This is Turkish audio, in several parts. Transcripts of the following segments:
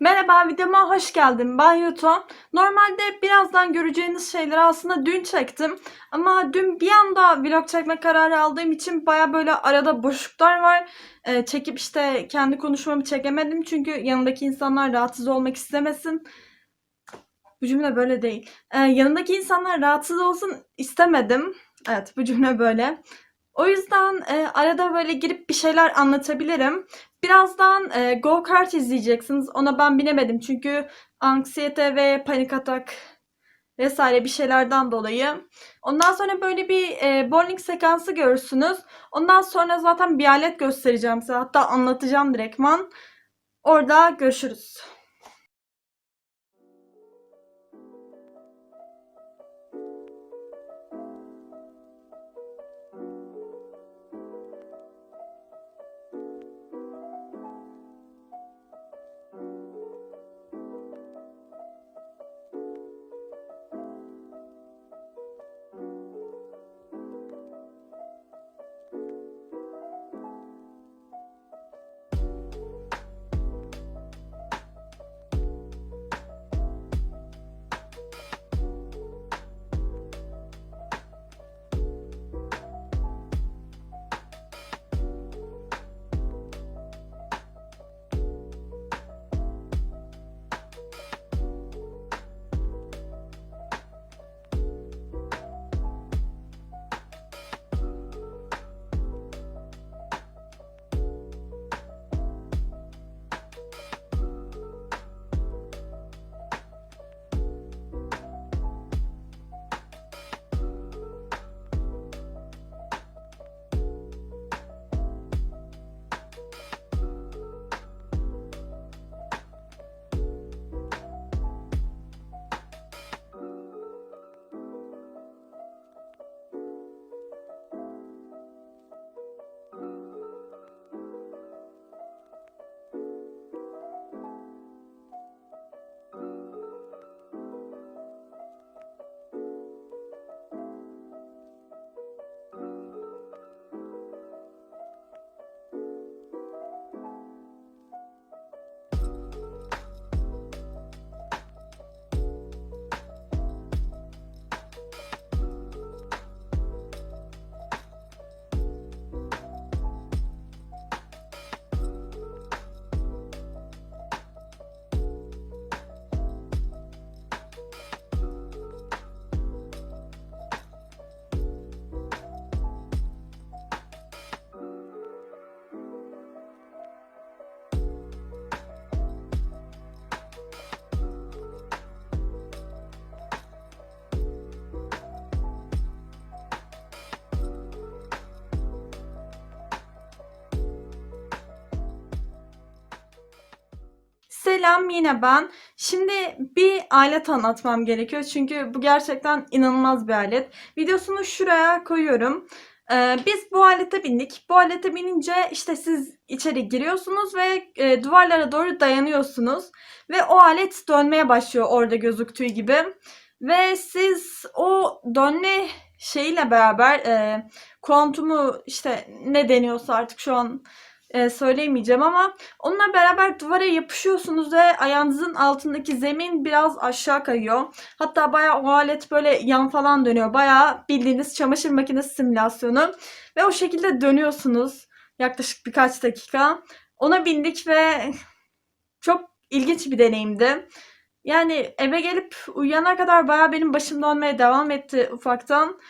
Merhaba, videoma hoş geldin. Ben Yuto. Normalde birazdan göreceğiniz şeyleri aslında dün çektim. Ama dün bir anda vlog çekme kararı aldığım için baya böyle arada boşluklar var. Ee, çekip işte kendi konuşmamı çekemedim. Çünkü yanındaki insanlar rahatsız olmak istemesin. Bu cümle böyle değil. Ee, yanındaki insanlar rahatsız olsun istemedim. Evet, bu cümle böyle. O yüzden e, arada böyle girip bir şeyler anlatabilirim. Birazdan e, Go Kart izleyeceksiniz. Ona ben binemedim çünkü anksiyete ve panik atak vesaire bir şeylerden dolayı. Ondan sonra böyle bir e, bowling sekansı görürsünüz. Ondan sonra zaten bir alet göstereceğim size. Hatta anlatacağım direktman. Orada görüşürüz. Selam yine ben. Şimdi bir alet anlatmam gerekiyor çünkü bu gerçekten inanılmaz bir alet. Videosunu şuraya koyuyorum. Ee, biz bu alete bindik. Bu alete binince işte siz içeri giriyorsunuz ve e, duvarlara doğru dayanıyorsunuz. Ve o alet dönmeye başlıyor orada gözüktüğü gibi. Ve siz o dönme şeyiyle beraber e, kuantumu işte ne deniyorsa artık şu an e, söyleyemeyeceğim ama onunla beraber duvara yapışıyorsunuz ve ayağınızın altındaki zemin biraz aşağı kayıyor. Hatta bayağı o alet böyle yan falan dönüyor. Bayağı bildiğiniz çamaşır makinesi simülasyonu. Ve o şekilde dönüyorsunuz yaklaşık birkaç dakika. Ona bindik ve çok ilginç bir deneyimdi. Yani eve gelip uyuyana kadar bayağı benim başım dönmeye devam etti ufaktan.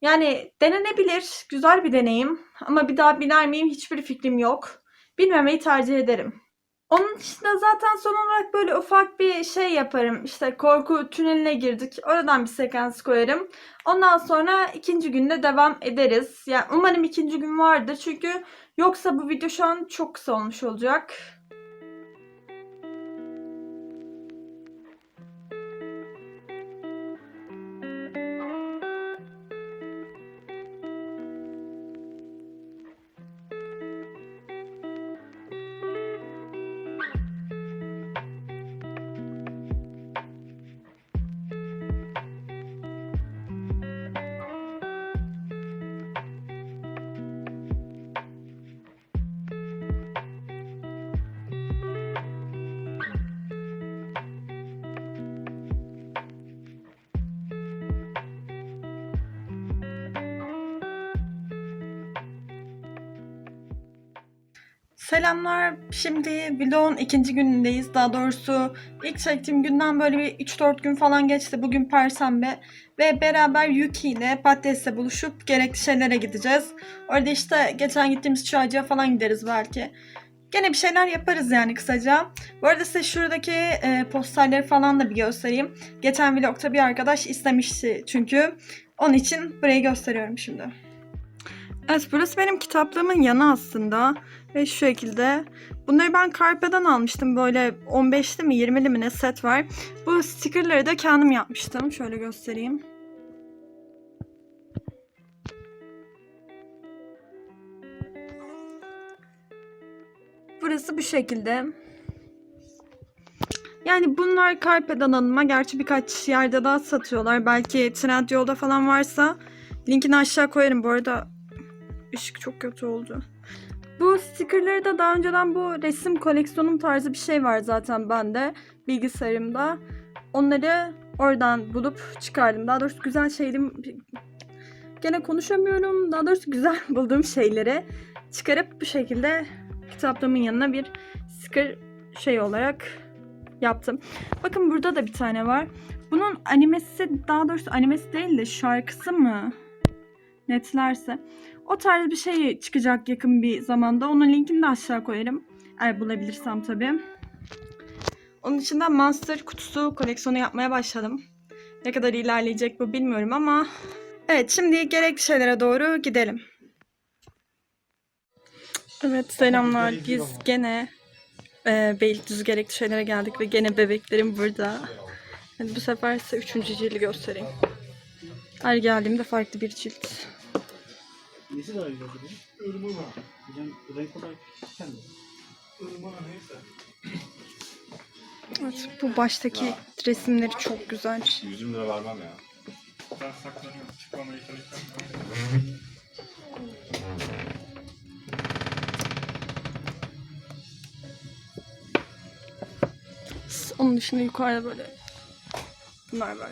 Yani denenebilir, güzel bir deneyim ama bir daha biner miyim hiçbir fikrim yok. Bilmemeyi tercih ederim. Onun dışında zaten son olarak böyle ufak bir şey yaparım. İşte korku tüneline girdik. Oradan bir sekans koyarım. Ondan sonra ikinci günde devam ederiz. Yani umarım ikinci gün vardır. Çünkü yoksa bu video şu an çok kısa olmuş olacak. Selamlar. Şimdi vlogun ikinci günündeyiz. Daha doğrusu ilk çektiğim günden böyle bir 3-4 gün falan geçti. Bugün Perşembe. Ve beraber Yuki ile Patates'le buluşup gerekli şeylere gideceğiz. Orada işte geçen gittiğimiz çaycıya falan gideriz belki. Gene bir şeyler yaparız yani kısaca. Bu arada size şuradaki e, posterleri falan da bir göstereyim. Geçen vlogta bir arkadaş istemişti çünkü. Onun için burayı gösteriyorum şimdi. Evet burası benim kitaplığımın yanı aslında. Ve şu şekilde. Bunları ben Carpe'den almıştım. Böyle 15'li mi 20'li mi ne set var. Bu stickerları da kendim yapmıştım. Şöyle göstereyim. Burası bu şekilde. Yani bunlar Carpe'den alınma. Gerçi birkaç yerde daha satıyorlar. Belki Trendyol'da falan varsa linkini aşağı koyarım. Bu arada ışık çok kötü oldu. Bu stickerları da daha önceden bu resim koleksiyonum tarzı bir şey var zaten bende bilgisayarımda. Onları oradan bulup çıkardım. Daha doğrusu güzel şeydim. Gene konuşamıyorum. Daha doğrusu güzel bulduğum şeyleri çıkarıp bu şekilde kitaplığımın yanına bir sticker şey olarak yaptım. Bakın burada da bir tane var. Bunun animesi daha doğrusu animesi değil de şarkısı mı? Netlerse. O tarz bir şey çıkacak yakın bir zamanda. Onun linkini de aşağı koyarım. Eğer bulabilirsem tabii. Onun dışında Monster kutusu koleksiyonu yapmaya başladım. Ne kadar ilerleyecek bu bilmiyorum ama... Evet şimdi gerekli şeylere doğru gidelim. Evet selamlar. Biz gene e, Beylikdüzü gerekli şeylere geldik ve gene bebeklerim burada. Hadi bu sefer size üçüncü cildi göstereyim. Her geldiğimde farklı bir cilt. Nesi daha güzel dedi? Irmana. Hocam renk olarak kendi. Irmana neyse. Evet, bu baştaki resimleri çok güzel. 100 lira vermem ya. Ben saklanıyorum. Çıkmamaya çalışıyorum. Onun dışında yukarıda böyle bunlar var.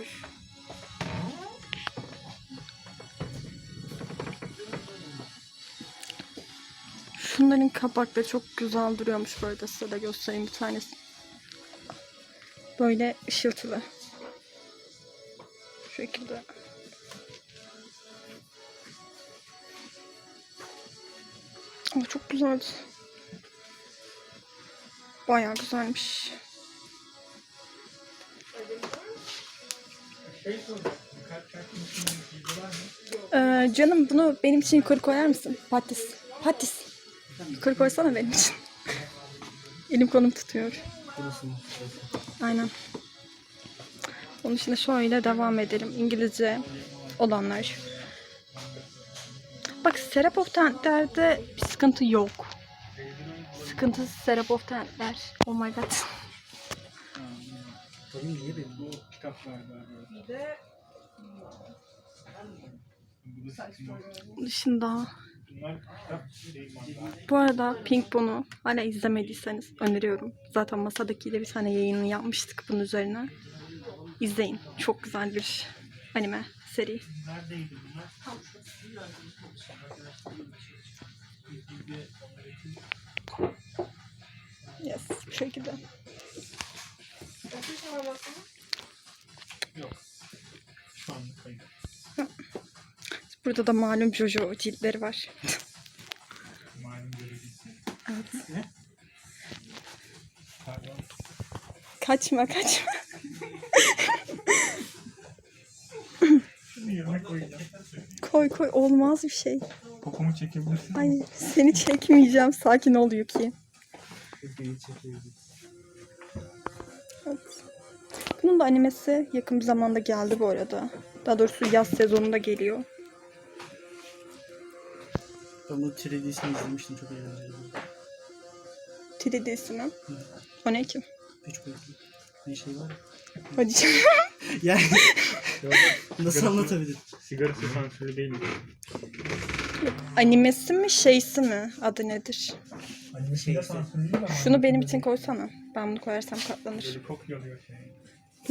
Şunların kapakları çok güzel duruyormuş böyle size de göstereyim bir tanesi. Böyle ışıltılı. Şu şekilde. Ama çok güzeldi. Bayağı güzelmiş. Ee, canım bunu benim için yukarı koyar mısın? Patis. Patis. Yukarı koysana benim için. Elim kolum tutuyor. Aynen. Onun dışında şöyle devam edelim. İngilizce olanlar. Bak Serap of Tent'lerde bir sıkıntı yok. Sıkıntısız Serap of Tent'ler. Oh my god. Tabii niye benim? Bu kitaplar galiba. Onun dışında Bu arada Pink Bon'u hala izlemediyseniz öneriyorum. Zaten masadakiyle bir tane yayını yapmıştık bunun üzerine. İzleyin. Çok güzel bir anime seri. Yes, bu şekilde. Yok. Şu anda kayıp. Burada da malum Jojo ciltleri var. Malum. Ne? Pardon. Kaçma kaçma. Koy koy olmaz bir şey. Pokumu çekebilirsin. Ay seni çekmeyeceğim. Sakin ol Yuki. Evet. Bunun da animesi yakın bir zamanda geldi bu arada. Daha doğrusu yaz sezonunda geliyor. Ben bu 3D'sini izlemiştim çok eğlenceli. 3D'si mi? O ne ki? Üç boyutlu. Ne şey var. Hadi canım. Yani nasıl anlatabilirim? Sigarası sansürlü değil mi? Animesi mi şeysi mi? Adı nedir? Animesi de sansürlü değil ama. Şunu benim için koysana. Ben bunu koyarsam katlanır. Böyle kopyalıyor şey.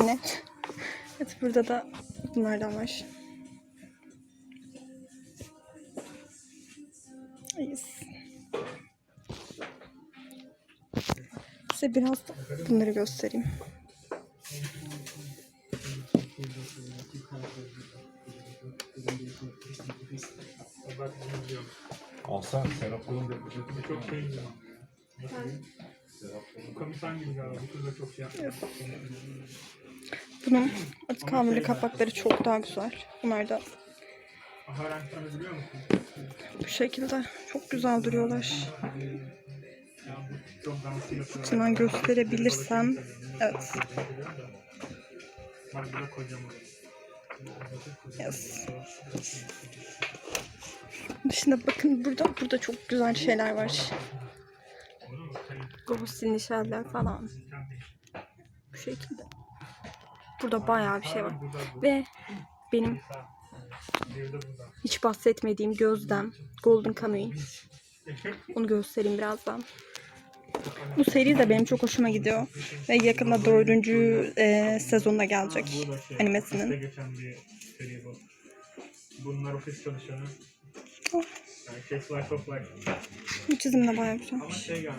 Ne? Evet burada da bunlardan var. Yes. Size biraz bunları göstereyim. Alsana Serap Kulun Çok şey gibi. Komitan gibi galiba. Bu kız da çok şey yapmış. Bunun açık hamurlu kapakları çok daha güzel. Bunlar da Aha renklerini biliyor musun? Bu şekilde çok güzel duruyorlar. Yakından gösterebilirsem. Evet. Yes. Dışında bakın burada burada çok güzel şeyler var. Ghostin şeyler falan. Bu şekilde. Burada bayağı bir şey var. Ve benim hiç bahsetmediğim gözlem Golden Kamuy. Onu göstereyim birazdan. Bu seri de benim çok hoşuma gidiyor. Ve yakında dördüncü e, sezonuna gelecek animesinin. Bunlar ofis çalışanı. Oh. Bu çizim de bayağı güzelmiş. şey.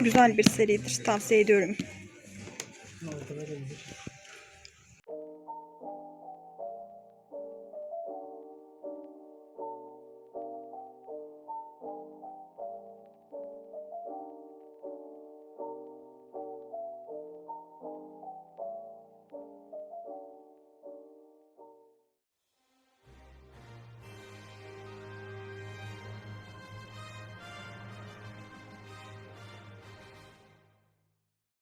Güzel bir seridir. Tavsiye ediyorum.